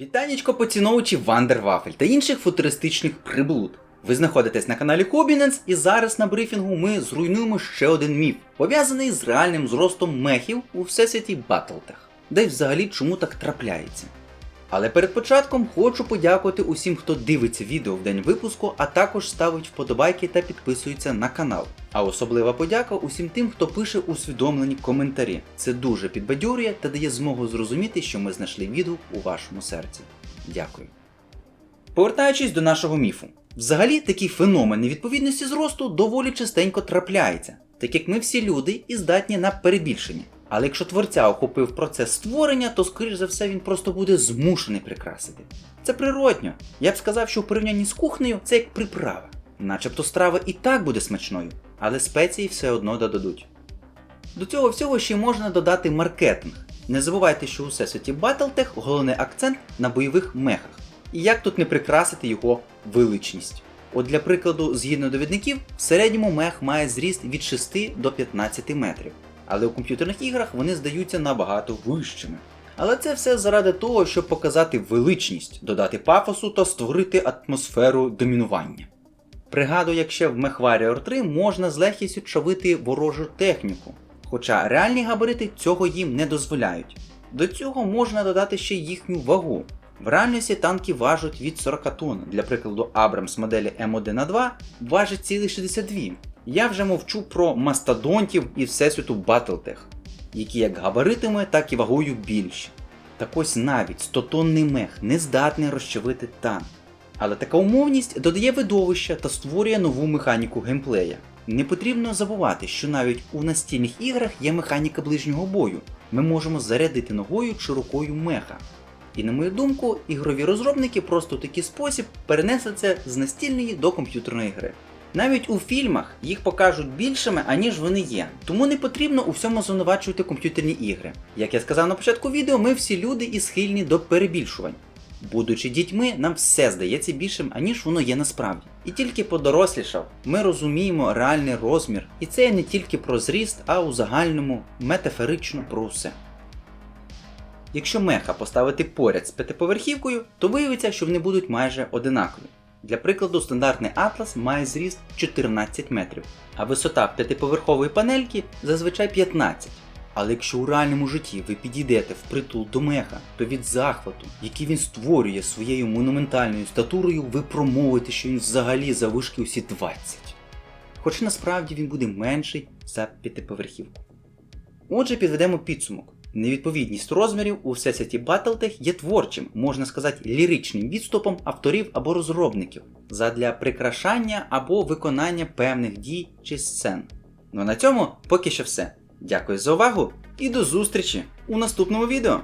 Вітанечко поціновувачі Вандервафель та інших футуристичних приблуд. Ви знаходитесь на каналі Хобіненс і зараз на брифінгу ми зруйнуємо ще один міф, пов'язаний з реальним зростом мехів у всесвіті Батлтех. Де й взагалі чому так трапляється. Але перед початком хочу подякувати усім, хто дивиться відео в день випуску, а також ставить вподобайки та підписується на канал. А особлива подяка усім тим, хто пише усвідомлені коментарі. Це дуже підбадьорює та дає змогу зрозуміти, що ми знайшли відгук у вашому серці. Дякую. Повертаючись до нашого міфу. Взагалі такий феномен невідповідності зросту доволі частенько трапляється, так як ми всі люди і здатні на перебільшення. Але якщо творця охопив процес створення, то скоріш за все він просто буде змушений прикрасити. Це природньо. Я б сказав, що в порівнянні з кухнею це як приправа. Начебто страва і так буде смачною, але спеції все одно додадуть. До цього всього ще можна додати маркетинг. Не забувайте, що у всесвіті Battletech головний акцент на бойових мехах. І як тут не прикрасити його величність? От для прикладу, згідно довідників, в середньому мех має зріст від 6 до 15 метрів, але у комп'ютерних іграх вони здаються набагато вищими. Але це все заради того, щоб показати величність, додати пафосу та створити атмосферу домінування. Пригадую, як ще в MechWarrior 3 можна з легкістю чавити ворожу техніку, хоча реальні габарити цього їм не дозволяють. До цього можна додати ще їхню вагу. В реальності танки важать від 40 тонн. Для прикладу, Абрамс моделі М1А2 важить цілих 62. Я вже мовчу про мастодонтів і всесвіту Battletech, які як габаритами, так і вагою більші. Так ось навіть 100-тонний мех не здатний розчавити танк. Але така умовність додає видовища та створює нову механіку геймплея. Не потрібно забувати, що навіть у настільних іграх є механіка ближнього бою. Ми можемо зарядити ногою чи рукою меха. І на мою думку, ігрові розробники просто в такий спосіб перенесли це з настільної до комп'ютерної гри. Навіть у фільмах їх покажуть більшими, аніж вони є, тому не потрібно у всьому звинувачувати комп'ютерні ігри. Як я сказав на початку відео, ми всі люди і схильні до перебільшувань. Будучи дітьми, нам все здається більшим, аніж воно є насправді. І тільки подорослішав, ми розуміємо реальний розмір, і це не тільки про зріст, а у загальному метафорично про все. Якщо меха поставити поряд з п'ятиповерхівкою, то виявиться, що вони будуть майже одинакові. Для прикладу, стандартний атлас має зріст 14 метрів, а висота п'ятиповерхової панельки зазвичай 15. Але якщо у реальному житті ви підійдете в притул до меха, то від захвату, який він створює своєю монументальною статурою, ви промовите, що він взагалі завишки усі 20. Хоч насправді він буде менший за п'ятиповерхівку. Отже, підведемо підсумок. Невідповідність розмірів у всесвіті Battletech є творчим, можна сказати, ліричним відступом авторів або розробників задля прикрашання або виконання певних дій чи сцен. Ну а на цьому поки що все. Дякую за увагу і до зустрічі у наступному відео!